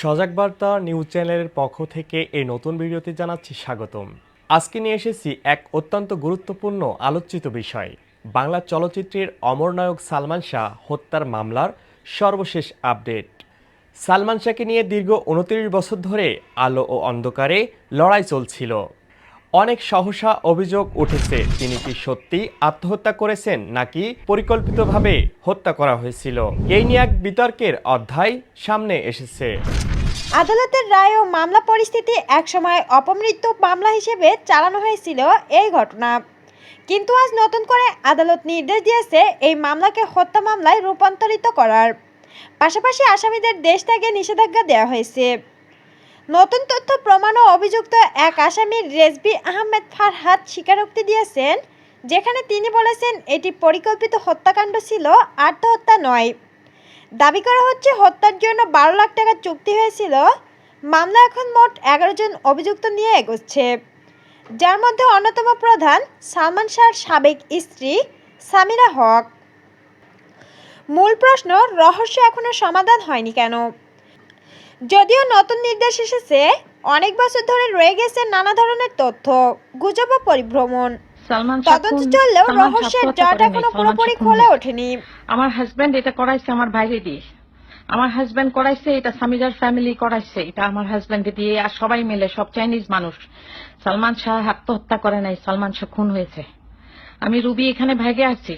সজাগ বার্তা নিউজ চ্যানেলের পক্ষ থেকে এই নতুন ভিডিওতে জানাচ্ছি স্বাগতম। আজকে নিয়ে এসেছি এক অত্যন্ত গুরুত্বপূর্ণ আলোচিত বিষয়। বাংলা চলচ্চিত্রের অমরনায়ক সালমান শাহ হত্যার মামলার সর্বশেষ আপডেট। সালমান শাহকে নিয়ে দীর্ঘ উনত্রিশ বছর ধরে আলো ও অন্ধকারে লড়াই চলছিল। অনেক সহসা অভিযোগ উঠেছে। তিনি কি সত্যি আত্মহত্যা করেছেন নাকি পরিকল্পিতভাবে হত্যা করা হয়েছিল? এই নিয়ে এক বিতর্কের অধ্যায় সামনে এসেছে। আদালতের রায় ও মামলা পরিস্থিতি একসময় অপমৃত্যু মামলা হিসেবে চালানো হয়েছিল এই ঘটনা। কিন্তু আজ নতুন করে আদালত নির্দেশ দিয়েছে এই মামলাকে হত্যা মামলায় রূপান্তরিত করার। পাশাপাশি আসামিদের দেশ ত্যাগে নিষেধাজ্ঞা দেওয়া হয়েছে। নতুন তথ্য, প্রমাণ ও অভিযুক্ত এক আসামি রেজবি আহমেদ ফারহাদ স্বীকারোক্তি দিয়েছেন, যেখানে তিনি বলেছেন, এটি পরিকল্পিত হত্যাকাণ্ড ছিল, আত্মহত্যা নয়। দাবি করা হচ্ছে, হত্যার জন্য বারো লাখ টাকা চুক্তি হয়েছিল। মামলা এখন মোট এগারো জন অভিযুক্ত নিয়ে এগোচ্ছে। যার মধ্যে অন্যতম প্রধান সালমান শাহর সাবেক স্ত্রী সামিরা হক। মূল প্রশ্ন, রহস্য এখনও সমাধান হয়নি কেন? যদিও নতুন নির্দেশ এসেছে অনেক বছর ধরে রয়ে গেছে নানা ধরনের তথ্য গুজব ও পরিভ্রমণ। তদন্ত চললেও রহস্যের জট এখনও পুরোপুরি খোলা ওঠেনি। আমার হাজবেন্ড এটা করাইছে আমার বাইরে দিয়ে। আমার হাজবেন্ড করাইছে এটা সামিজার ফ্যামিলি করাইছে এটা আমার হাজবেন্ডকে দিয়ে আর সবাই মিলে সব চাইনিজ মানুষ। সালমান শাহ আত্মহত্যা করে নাই সালমান শাহ খুন হয়েছে। আমি রুবি এখানে ভেগে আছি।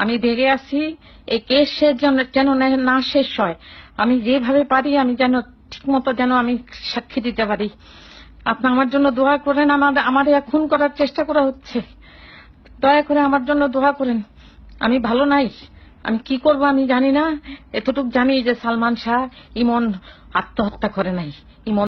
আমি ভেগে আছি এই কেস শেষ যেন না শেষ হয়। আমি যেভাবে পারি, আমি যেন ঠিক মতো যেন আমি সাক্ষী দিতে পারি। আপনি আমার জন্য দোয়া করেন, আমার আমার খুন করার চেষ্টা করা হচ্ছে। দয়া করে আমার জন্য দোয়া করেন। আমি ভালো নাই। আমি কি করব আমি জানি না। এতটুকু জানি যে সালমান শাহ ইমন আত্মহত্যা করে নাই। ইমন